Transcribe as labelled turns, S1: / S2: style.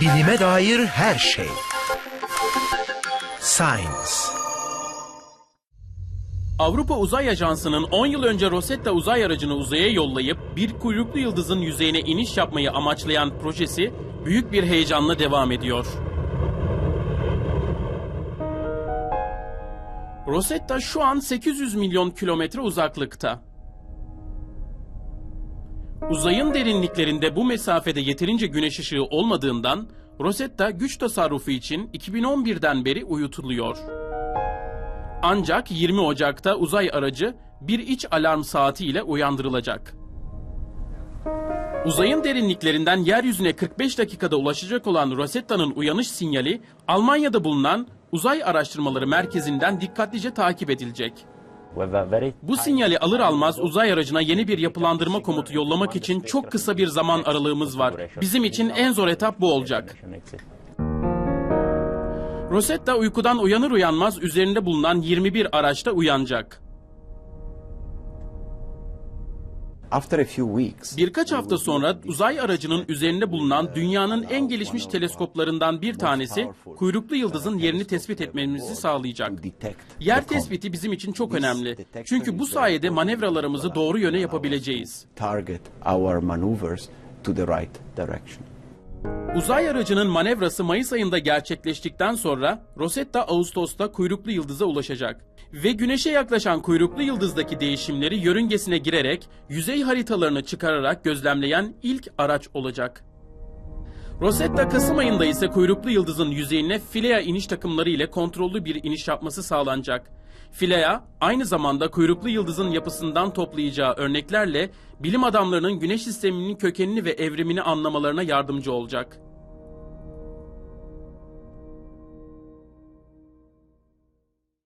S1: Bilime dair her şey. Science.
S2: Avrupa Uzay Ajansı'nın 10 yıl önce Rosetta uzay aracını uzaya yollayıp bir kuyruklu yıldızın yüzeyine iniş yapmayı amaçlayan projesi büyük bir heyecanla devam ediyor. Rosetta şu an 800 milyon kilometre uzaklıkta. Uzayın derinliklerinde bu mesafede yeterince güneş ışığı olmadığından Rosetta güç tasarrufu için 2011'den beri uyutuluyor. Ancak 20 Ocak'ta uzay aracı bir iç alarm saati ile uyandırılacak. Uzayın derinliklerinden yeryüzüne 45 dakikada ulaşacak olan Rosetta'nın uyanış sinyali Almanya'da bulunan Uzay Araştırmaları Merkezi'nden dikkatlice takip edilecek. Bu sinyali alır almaz uzay aracına yeni bir yapılandırma komutu yollamak için çok kısa bir zaman aralığımız var. Bizim için en zor etap bu olacak. Rosetta uykudan uyanır uyanmaz üzerinde bulunan 21 araçta uyanacak. Birkaç hafta sonra uzay aracının üzerinde bulunan dünyanın en gelişmiş teleskoplarından bir tanesi kuyruklu yıldızın yerini tespit etmemizi sağlayacak. Yer tespiti bizim için çok önemli. Çünkü bu sayede manevralarımızı doğru yöne yapabileceğiz. Uzay aracının manevrası Mayıs ayında gerçekleştikten sonra Rosetta Ağustos'ta kuyruklu yıldıza ulaşacak. Ve güneşe yaklaşan kuyruklu yıldızdaki değişimleri yörüngesine girerek yüzey haritalarını çıkararak gözlemleyen ilk araç olacak. Rosetta Kasım ayında ise kuyruklu yıldızın yüzeyine Filea iniş takımları ile kontrollü bir iniş yapması sağlanacak. Filea aynı zamanda kuyruklu yıldızın yapısından toplayacağı örneklerle bilim adamlarının güneş sisteminin kökenini ve evrimini anlamalarına yardımcı olacak.